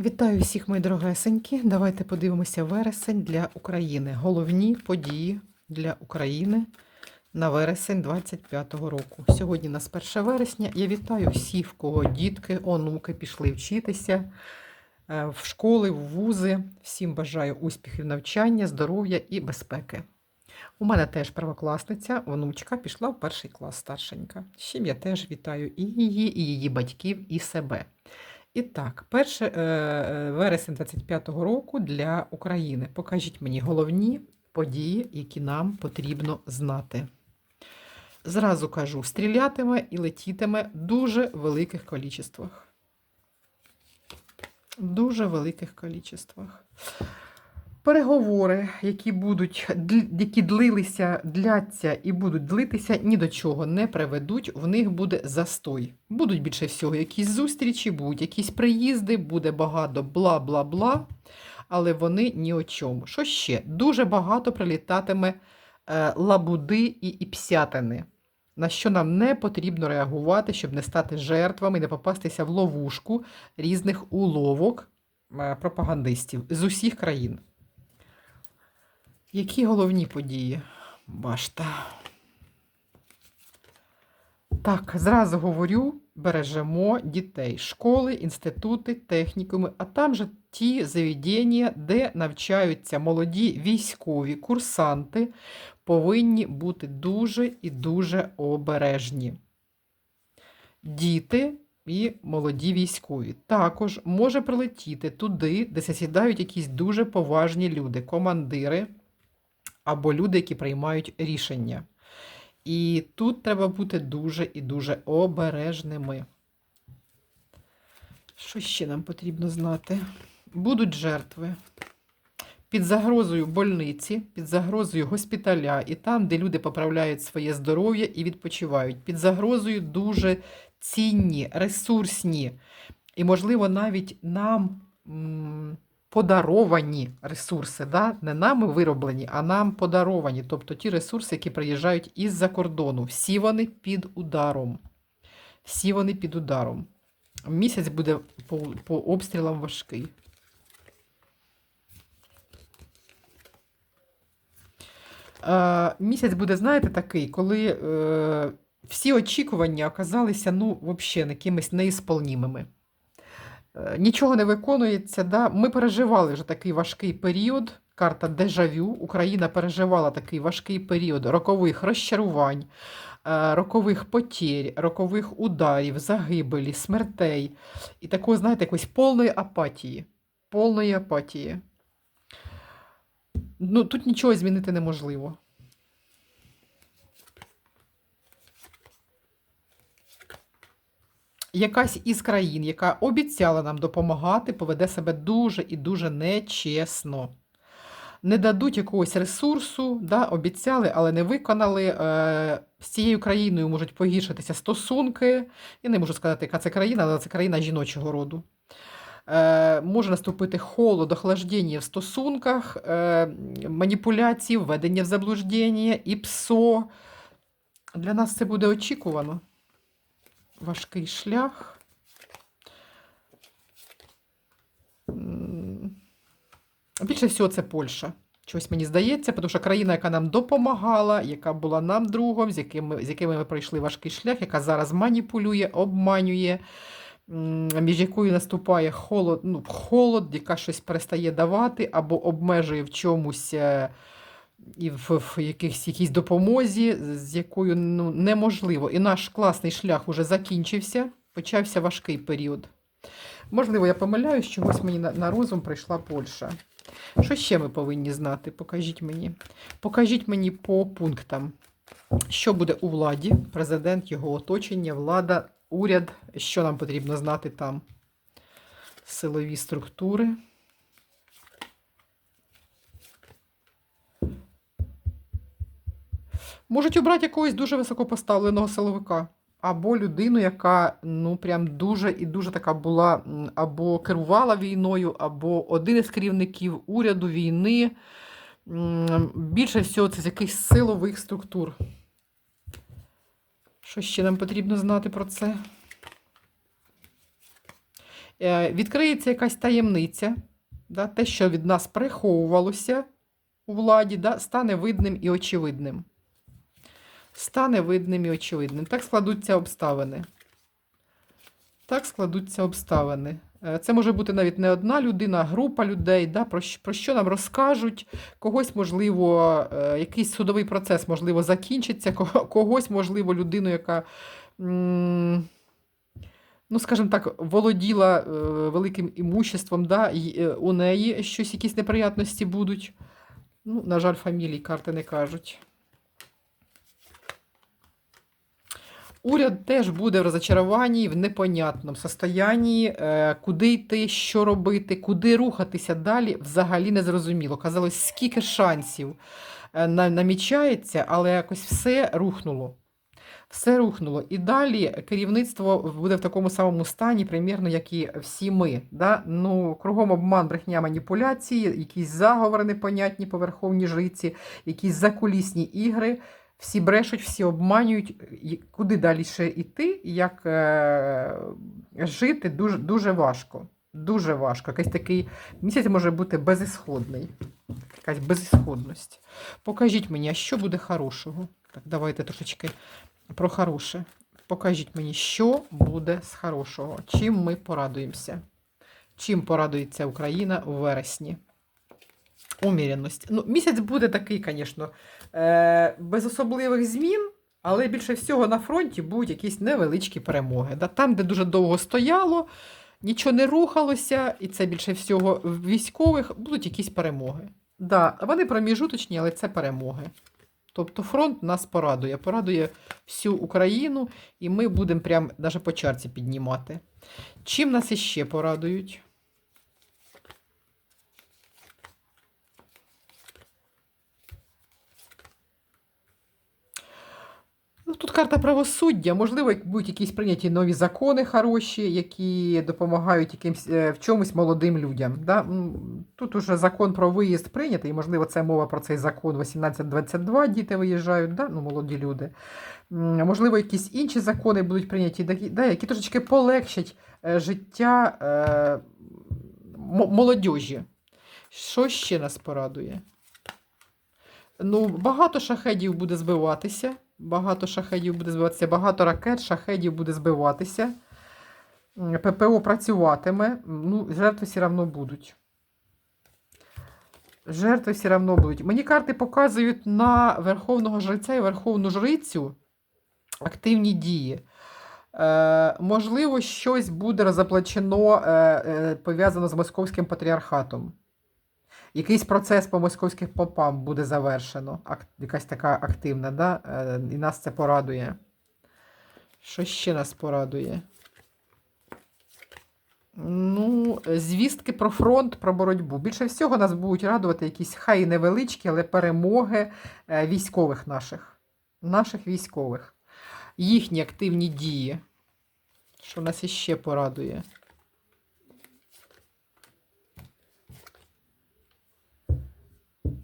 Вітаю всіх, мої дорогесенькі. Давайте подивимося вересень для України. Головні події для України на вересень 25-го року. Сьогодні у нас 1 вересня. Я вітаю всіх, в кого дітки, онуки пішли вчитися е, в школи, в вузи. Всім бажаю успіхів навчання, здоров'я і безпеки. У мене теж первокласниця, онучка пішла в перший клас старшенька. З чим я теж вітаю і її, і її батьків, і себе. І так, 1 е, е, вересень 25-го року для України. Покажіть мені головні події, які нам потрібно знати. Зразу кажу, стрілятиме і летітиме в дуже великих количествах. Дуже великих количествах. Переговори, які будуть, які длилися, дляться і будуть длитися, ні до чого не приведуть, в них буде застой. Будуть більше всього якісь зустрічі, будуть якісь приїзди, буде багато бла-бла-бла, але вони ні о чому. Що ще? Дуже багато прилітатиме е, лабуди і іпсятини, на що нам не потрібно реагувати, щоб не стати жертвами, не попастися в ловушку різних уловок е, пропагандистів з усіх країн. Які головні події? Башта. Так, зразу говорю, бережемо дітей, школи, інститути, технікуми, а там же ті заведення, де навчаються молоді військові курсанти, повинні бути дуже і дуже обережні. Діти і молоді військові. Також може прилетіти туди, де засідають якісь дуже поважні люди, командири або люди, які приймають рішення. І тут треба бути дуже і дуже обережними. Що ще нам потрібно знати? Будуть жертви під загрозою больниці, під загрозою госпіталя, і там, де люди поправляють своє здоров'я і відпочивають, під загрозою дуже цінні, ресурсні і, можливо, навіть нам подаровані ресурси, да? не нами вироблені, а нам подаровані. Тобто ті ресурси, які приїжджають із-за кордону. Всі вони під ударом. Всі вони під ударом. Місяць буде по, по обстрілам важкий. Е, місяць буде, знаєте, такий, коли е, всі очікування оказалися ну, взагалі якимись неісполнімими. Е, Нічого не виконується. Да? Ми переживали вже такий важкий період. Карта дежавю. Україна переживала такий важкий період рокових розчарувань, е, рокових потерь, рокових ударів, загибелі, смертей і такої, знаєте, якоїсь повної апатії. Повної апатії. Ну, тут нічого змінити неможливо. Якась із країн, яка обіцяла нам допомагати, поведе себе дуже і дуже нечесно. Не дадуть якогось ресурсу, да, обіцяли, але не виконали. Е, з цією країною можуть погіршитися стосунки. Я не можу сказати, яка це країна, але це країна жіночого роду. Е, може наступити холод, охлаждення в стосунках, е, маніпуляції, введення в заблуждення і псо. Для нас це буде очікувано. Важкий шлях. Більше всього, це Польща. Чогось мені здається, тому що країна, яка нам допомагала, яка була нам другом, з якими, з якими ми пройшли важкий шлях, яка зараз маніпулює, обманює, між якою наступає холод, ну, холод, яка щось перестає давати або обмежує в чомусь е, і в, якихось, якійсь допомозі, з якою ну, неможливо. І наш класний шлях уже закінчився, почався важкий період. Можливо, я помиляюсь, чогось мені на, на розум прийшла Польща. Що ще ми повинні знати? Покажіть мені. Покажіть мені по пунктам, що буде у владі, президент, його оточення, влада, уряд, що нам потрібно знати там. Силові структури. Можуть обрати якогось дуже високопоставленого силовика. Або людину, яка ну прям дуже і дуже така була, або керувала війною, або один із керівників уряду війни. Більше всього, це з якихось силових структур. Що ще нам потрібно знати про це? Е, Відкриється якась таємниця, да, те, що від нас приховувалося у владі, да, стане видним і очевидним. Стане видним і очевидним. Так складуться обставини. Так складуться обставини. Е, Це може бути навіть не одна людина, а група людей, да, про, щ- про що нам розкажуть. Когось, можливо, е, якийсь судовий процес, можливо, закінчиться, когось, можливо, людину, яка, ну, скажімо так, володіла е, великим імуществом, да, у неї щось, якісь неприятності будуть. Ну, на жаль, фамілії карти не кажуть. Уряд теж буде в розочаруванні, в непонятному состоянні, е, куди йти, що робити, куди рухатися далі, взагалі не зрозуміло. Казалось, скільки шансів е, намічається, але якось все рухнуло. Все рухнуло. І далі керівництво буде в такому самому стані, примірно, як і всі ми. Да? Ну, кругом обман, брехня, маніпуляції, якісь заговори непонятні по верховній жриці, якісь закулісні ігри. Всі брешуть, всі обманюють. Куди далі ще йти, як е, жити дуже, дуже важко. Дуже важко. Якийсь такий місяць може бути безісходний. Якась безісходність. Покажіть мені, а що буде хорошого? Так, давайте трошечки про хороше. Покажіть мені, що буде з хорошого, чим ми порадуємося. Чим порадується Україна у вересні? Уміряність. Ну, місяць буде такий, звісно, без особливих змін, але більше всього на фронті будуть якісь невеличкі перемоги. Там, де дуже довго стояло, нічого не рухалося, і це більше всього в військових, будуть якісь перемоги. Да, вони проміжуточні, але це перемоги. Тобто фронт нас порадує, порадує всю Україну, і ми будемо прям навіть по чарці піднімати. Чим нас іще порадують? Тут карта правосуддя. Можливо, будуть якісь прийняті нові закони хороші, які допомагають якимсь е, в чомусь молодим людям. Да? Тут уже закон про виїзд прийнятий, і, можливо, це мова про цей закон 1822, діти виїжджають, да? ну, молоді люди. Можливо, якісь інші закони будуть прийняті, да, які трошечки полегшать е, життя е, молодіжі. Що ще нас порадує? Ну, багато шахедів буде збиватися. Багато шахедів буде збиватися, багато ракет, шахедів буде збиватися. ППО працюватиме. Ну, жертви все одно будуть. Жертви все одно будуть. Мені карти показують на Верховного жреця і Верховну жрицю активні дії. Е, можливо, щось буде розоплачено, е, е, пов'язано з московським патріархатом. Якийсь процес по московських попам буде завершено. Якась така активна, да? Е, і нас це порадує. Що ще нас порадує? Ну, звістки про фронт, про боротьбу. Більше всього нас будуть радувати якісь хай невеличкі, але перемоги е, військових наших. Наших військових. Їхні активні дії. Що нас іще порадує?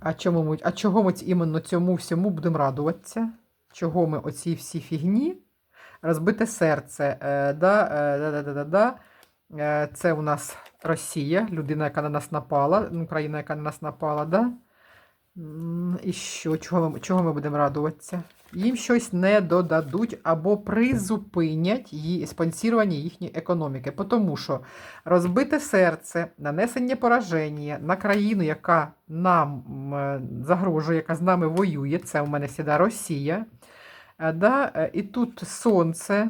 А, чому ми, а чого ми іменно цьому всьому будемо радуватися? Чого ми оці всі фігні? Розбите серце. Е, да, е, да, да, да, да, да. Е, це у нас Росія, людина, яка на нас напала, Україна, країна, яка на нас напала, да? І що? Чого чого ми будемо радуватися? Їм щось не додадуть або призупинять її спонсірування їхньої економіки. Тому що розбите серце, нанесення пораження на країну, яка нам е, загрожує, яка з нами воює, це у мене всіда Росія. Е, Да? е, І тут сонце,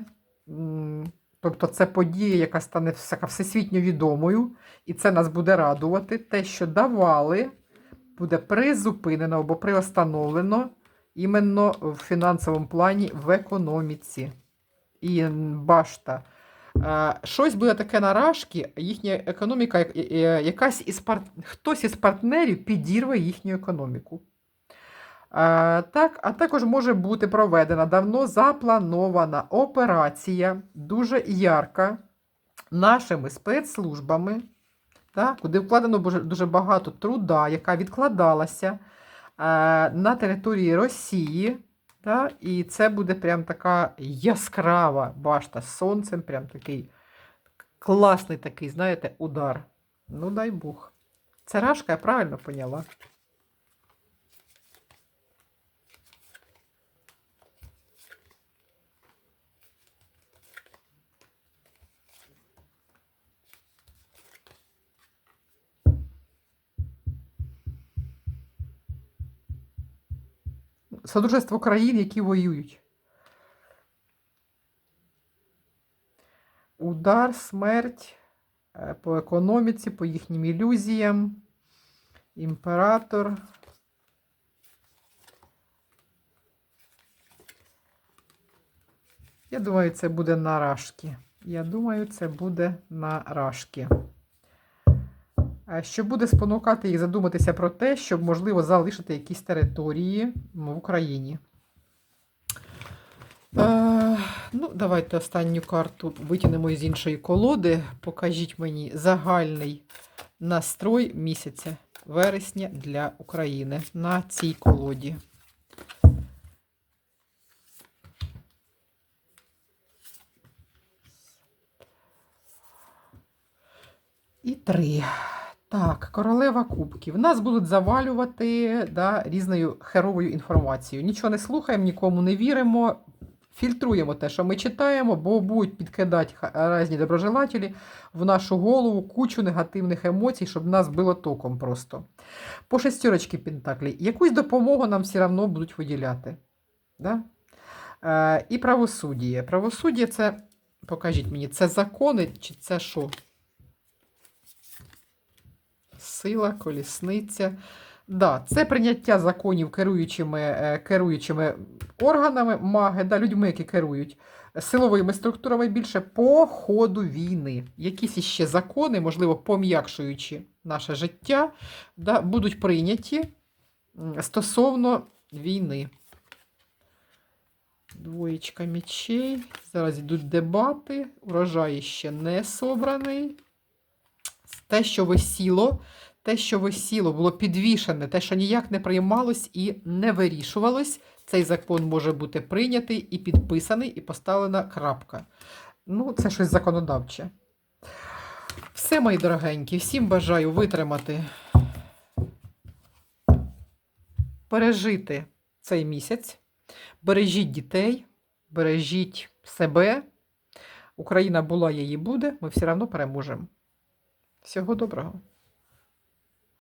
тобто це подія, яка стане всесвітньо відомою, і це нас буде радувати. Те, що давали, буде призупинено або приостановлено іменно в фінансовому плані в економіці. І башта. Е, Щось буде таке наражки, їхня економіка, е, е, якась із пар... хтось із партнерів підірве їхню економіку. Е, Так, а також може бути проведена давно запланована операція, дуже ярка, нашими спецслужбами, так, куди вкладено дуже- багато труда, яка відкладалася е, на території Росії. Так, і це буде прям така яскрава башта з сонцем, прям такий класний такий, знаєте, удар. Ну, дай Бог. Це рашка, я правильно поняла. Содружество країн, які воюють. Удар, смерть е, по економіці, по їхнім ілюзіям. Імператор. Я думаю, це буде на рашки. Я думаю, це буде на рашки. Е, Що буде спонукати їх задуматися про те, щоб, можливо, залишити якісь території в Україні. Е, ну, давайте останню карту витягнемо із іншої колоди. Покажіть мені загальний настрой місяця вересня для України на цій колоді. І три. Так, королева кубків. Нас будуть завалювати да, різною херовою інформацією. Нічого не слухаємо, нікому не віримо. Фільтруємо те, що ми читаємо, бо будуть підкидати різні доброжелателі в нашу голову кучу негативних емоцій, щоб нас било током просто. По шестерочки Пентаклі. Якусь допомогу нам все одно будуть виділяти. Да? Е, і правосуддя. Правосуддя це, покажіть мені, це закони чи це що? Сила, колісниця. Да, це прийняття законів керуючими, е, керуючими органами, маги, да, людьми, які керують силовими структурами більше по ходу війни. Якісь іще закони, можливо, пом'якшуючи наше життя, да, будуть прийняті стосовно війни. Двоєчка мечей. Зараз йдуть дебати. Урожай ще не собраний. Те, що висіло, те, що висіло, було підвішене, те, що ніяк не приймалось і не вирішувалось, цей закон може бути прийнятий і підписаний, і поставлена крапка. Ну, це щось законодавче. Все, мої дорогенькі, всім бажаю витримати, пережити цей місяць. Бережіть дітей, бережіть себе. Україна була, її буде, ми все одно переможемо. Всього доброго.